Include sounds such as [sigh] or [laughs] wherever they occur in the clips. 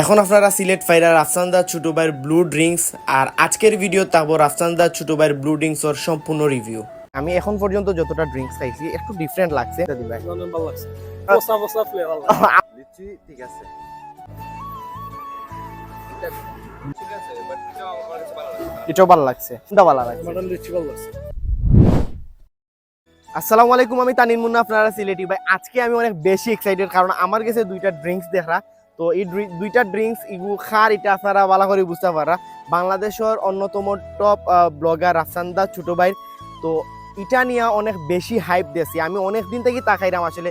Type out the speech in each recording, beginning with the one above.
এখন আপনারা সিলেট ফাইরা রাফসান্দা ছোট ভাইয়ের ব্লু ড্রিঙ্কস আর আজকের ভিডিও থাকব রাফসান্দা ছোট ভাইয়ের ব্লু ড্রিঙ্কসের সম্পূর্ণ রিভিউ আমি এখন পর্যন্ত যতটা ড্রিঙ্কস খাইছি একটু ডিফারেন্ট লাগছে। দাদি ভাই ভালো লাগছে। ঠিক আছে ঠিক আছে। বাট এটা ভালো লাগছে। এটাও ভালো লাগছে। ভালো লাগছে ভালো লাগছে। আসসালামু আলাইকুম আমি তানিন মুন্না আপনারা সিলেটি ভাই। আজকে আমি অনেক বেশি এক্সাইটেড কারণ আমার কাছে দুইটা ড্রিঙ্কস দেখা তো এই দুই- দুইটা ড্রিঙ্কস ইগু খার এটা আপনারা ভালো করে বুঝতে পারা বাংলাদেশের অন্যতম টপ ব্লগার রাফসান্দা ছোট ভাই। তো এটা নিয়ে অনেক বেশি হাইপ দিয়েছি। আমি অনেক দিন থেকে তাকাইলাম আসলে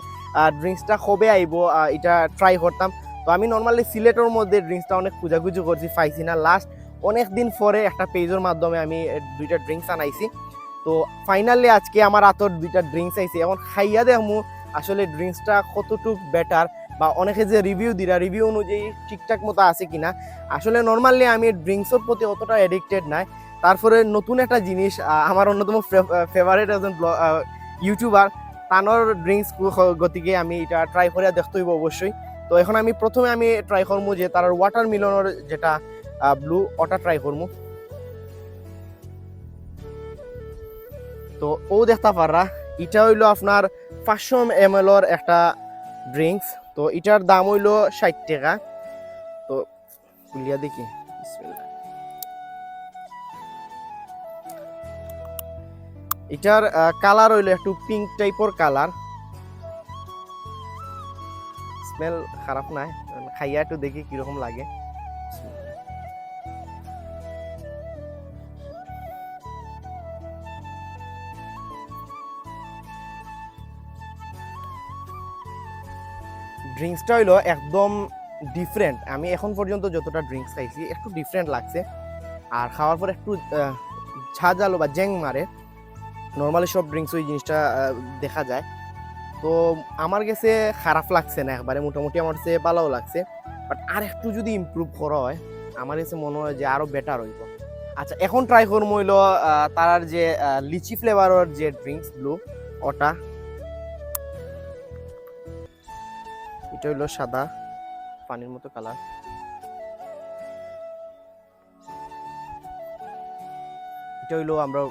ড্রিঙ্কসটা কবে আইব এটা ট্রাই করতাম। তো আমি নর্মালি সিলেটের মধ্যে ড্রিঙ্কসটা অনেক খুঁজাখুঁজি করছি, পাইছি না। লাস্ট অনেক দিন পরে একটা পেজের মাধ্যমে আমি দুইটা ড্রিঙ্কস আনাইছি। তো ফাইনালি আজকে আমার হাতর দুইটা ড্রিঙ্কস আইছে। এখন খাইয়া দেখমু, আসলে ড্রিঙ্কসটা কতটুক বেটার বা অনেকে যে রিভিউ দিরা রিভিউ অনুযায়ী ঠিকঠাক মতো আছে কিনা, আসলে নর্মালি আমি ড্রিঙ্কসের প্রতি অতটা এডিক্টেড নাই। তারপরে নতুন একটা জিনিস আমার অন্যতম ফেভারিট একজন ইউটিউবার তানোর ড্রিঙ্কস গতিকে আমি এটা ট্রাই করে দেখতে হইব অবশ্যই। তো এখন আমি প্রথমে আমি ট্রাই করব যে তার ওয়াটার মিলনের যেটা ব্লু ওটা ট্রাই করব তো ও দেখতে পাররা, এটা হইল আপনার পাঁচশো এম এর একটা ড্রিঙ্কস তো এটার দাম হইল ষাট টাকা। তো খুলিয়া দেখি। এটার কালার হইল একটু পিঙ্ক টাইপের কালার স্মেল খারাপ নাই, খাইয়া একটু দেখি কীরকম লাগে। ড্রিঙ্কসটা হইল একদম ডিফারেন্ট আমি এখন পর্যন্ত যতটা ড্রিঙ্কস খাইছি, একটু ডিফারেন্ট লাগছে। আর খাওয়ার পর একটু আলো বা জ্যাং মারে। নর্মালি সব ড্রিঙ্কস ওই জিনিসটা দেখা যায়। তো আমার কাছে খারাপ লাগছে না একবারে, মোটামুটি আমার কাছে ভালোও লাগছে। বাট আর একটু যদি ইমপ্রুভ করা হয়, আমার কাছে মনে হয় যে আরও বেটার হইব। আচ্ছা এখন ট্রাই করব হইল তার যে লিচি ফ্লেভারের যে ড্রিঙ্কস ব্লু ওটা। এটা হইল সাদা, পানির মতো কালার এটা হইল আমরা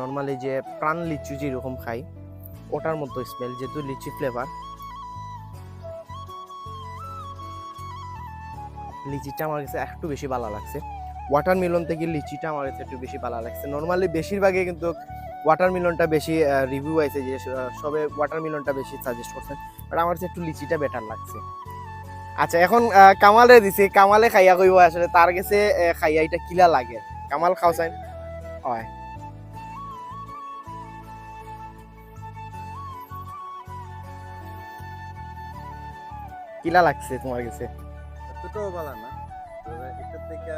নর্মালি যে প্রাণ লিচু যেরকম খাই, ওটার মতো স্মেল যেহেতু লিচি ফ্লেভার লিচিটা আমার কাছে একটু বেশি ভালো লাগছে। ওয়াটার মিলন থেকে লিচিটা আমার কাছে একটু বেশি ভালো লাগছে। নর্মালি বেশিরভাগে কিন্তু ওয়াটার মিলনটা বেশি রিভিউ আছে যে সবে ওয়াটার মিলনটা বেশি সাজেস্ট করছেন। বাট আমার কাছে একটু লিচিটা বেটার লাগছে। আচ্ছা এখন কামালে দিছে। কামালে খাইয়া কইব আসলে, তার কাছে খাইয়া এটা কিলা লাগে? কামাল খাওসাইন হয়। কিলা লাগছে তোমার কাছে? এতটাও ভালো না। এটার থেকে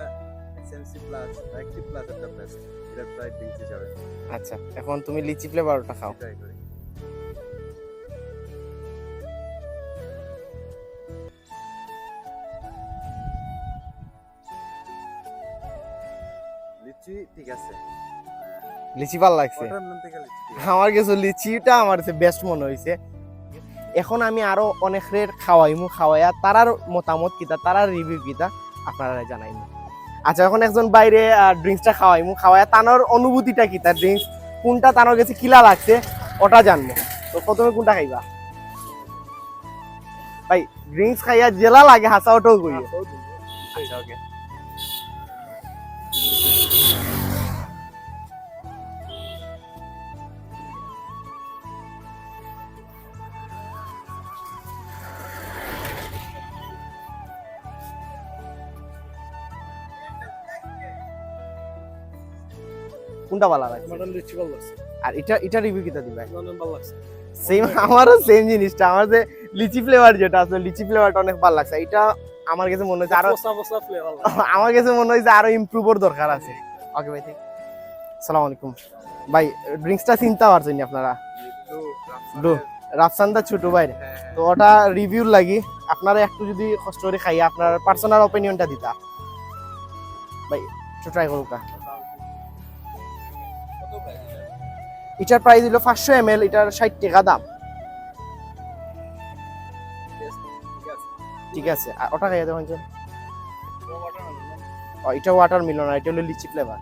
এসএমসি প্লাস অ্যাক্টিভ প্লাস একটা বেস্ট এটা প্রায় ড্রিঙ্কস হিসাবে আচ্ছা এখন তুমি লিচি ফ্লেভারটা খাও। ট্রাই করি। লিচি ঠিক আছে। লিচি ভালো লাগছে। আমার কাছে লিচিটা আমার বেস্ট মনে হয়েছে এখন আমি আরও অনেক রেট খাওয়াইমু খাওয়াইয়া তারার মতামত কিতা তারার রিভিউ কিতা আপনারা জানাইমু। আচ্ছা এখন একজন বাইরে ড্রিঙ্কসটা খাওয়াই। খাওয়াইমু খাওয়াইয়া তানোর অনুভূতিটা কি? তার ড্রিঙ্কস কোনটা তানোর কাছে কিলা লাগছে, ওটা জানব। তো প্রথমে কোনটা খাইবা? ভাই ড্রিঙ্কস খাইয়া জেলা লাগে হাসা ওটাও করি আচ্ছা ওকে। কোনটা ভালো লাগছে? মটন লিচি ভালো লাগছে। আর এটা এটা রিভিউ কিতা দিবা? নন্দন ভালো লাগছে। সেম আমারও সেম জিনিসটা। আমার যে লিচি ফ্লেভার যেটা আছে লিচি ফ্লেভারটা অনেক ভালো লাগছে। এটা আমার কাছে মনে হচ্ছে আরও ফ্লেভার [laughs] আমার কাছে মনে হচ্ছে আরও ইমপ্রুভের দরকার আছে। ওকে ভাই সালাম আলাইকুম ভাই ড্রিঙ্কসটা চিন্তা পারছেন নি আপনারা। রাফসান্দা ছোট ভাই। তো ওটা রিভিউ লাগি। আপনারা একটু যদি কষ্ট করে খাই আপনার পার্সোনাল অপিনিয়নটা দিতা। ভাই একটু ট্রাই করুক এটার প্রাইস হলো পাঁচশো এম এল এটার ষাট টাকা দাম। ঠিক আছে। ওটা খাইয়া দেবেন এটা ওয়াটার মিলন আর এটা হলো লিচি ফ্লেভার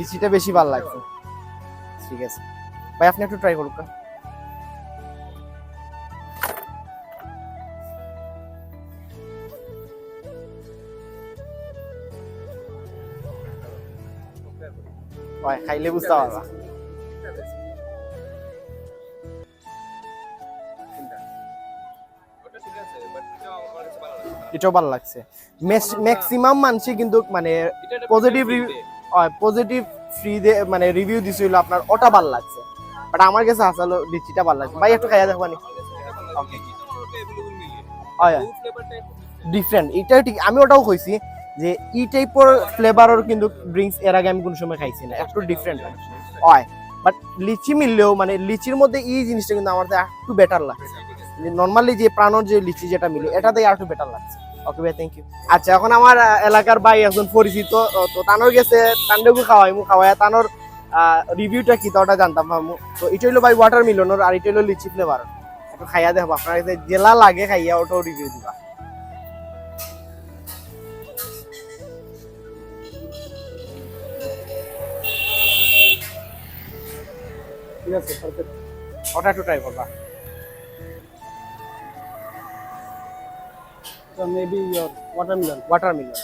লিচিটা বেশি ভালো লাগছে। ঠিক আছে। ভাই, আপনি একটু ট্রাই করুন ভাই খাইলে বুঝতে পারবা এটাও ভালো লাগছে। ম্যাক্সিমাম মানুষই কিন্তু মানে day। পজিটিভ ফ্রি মানে রিভিউ দিছিল আপনার ওটা ভালো লাগছে। বাট আমার কাছে আসলে লিচিটা ভালো লাগছে। ভাই একটু খাইয়া দেখবানি। হয় different। ডিফারেন্ট এটা ঠিক আমি ওটাও কইছি। যে ই টাইপের ফ্লেভারের কিন্তু ড্রিঙ্কস এর আগে আমি কোনো সময় খাইছি না, একটু ডিফারেন্ট হয়। বাট লিচি মিললেও মানে লিচির মধ্যে এই জিনিসটা কিন্তু আমার একটু বেটার লাগছে। নর্মালি যে প্রাণর যে লিচি যেটা মিলে, এটাতে একটু বেটার লাগছে। ওকে ভাই থ্যাংক ইউ আচ্ছা এখন আমার এলাকার ভাই একজন পরিচিত, তো তানোর গেছে, তান্ডেগু খাওয়াই, মু খাওয়াই তানোর রিভিউটা কি ওটা জানতাম না মু। তো এটা হলো ভাই ওয়াটার মিলনের আর এটা হলো লিচি ফ্লেভার একটু খাইয়া দেখব আপনার জেলা লাগে খাইয়া, ওটাও রিভিউ দিবা। ঠিক আছে perfect. ওটা একটু ট্রাই করবা So maybe your watermelon. মিলন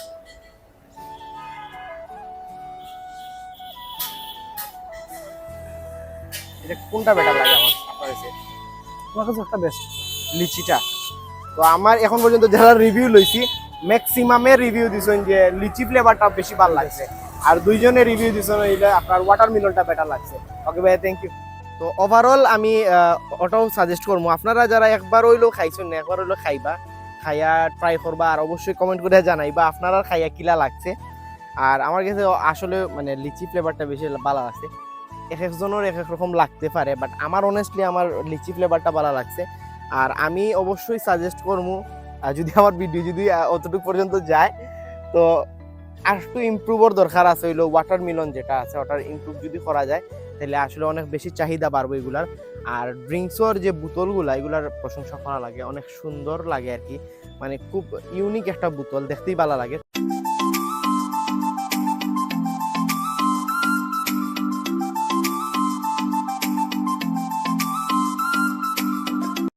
এটা কোনটা বেটার লাগে আমার আপনার কাছে? তোমার কাছে একটা বেস্ট লিচিটা। তো আমার এখন পর্যন্ত যারা রিভিউ লইছি ম্যাক্সিমামের রিভিউ দিছেন যে লিচি ফ্লেভারটা বেশি ভালো লাগছে। আর দুইজনের রিভিউ দিছেন এটা আপনার ওয়াটার মিলনটা বেটার লাগছে। ওকে ভাই থ্যাংক ইউ তো ওভারঅল আমি ওটাও সাজেস্ট করব আপনারা যারা একবার হইল খাইছেন না, একবার হইল খাইবা, খাইয়া ট্রাই করবা আর অবশ্যই কমেন্ট করে জানাইবা আপনারা খাইয়া কিলা লাগছে। আর আমার কাছে আসলে মানে লিচি ফ্লেভারটা বেশি ভালো আছে এক একজনের এক এক রকম লাগতে পারে বাট আমার অনেস্টলি আমার লিচি ফ্লেভারটা ভালো লাগছে। আর আমি অবশ্যই সাজেস্ট করব যদি আমার ভিডিও যদি অতটুকু পর্যন্ত যায়, তো আর একটু ইমপ্রুভর দরকার আছে হইল ওয়াটার মিলন যেটা আছে, ওটার ইমপ্রুভ যদি করা যায় তাহলে আসলে অনেক বেশি চাহিদা বাড়বে এগুলার। আর ড্রিঙ্কসর যে বোতলগুলা, এগুলার প্রশংসা করা লাগে, অনেক সুন্দর লাগে আর কি। মানে খুব ইউনিক একটা বোতল, দেখতেই ভালো লাগে।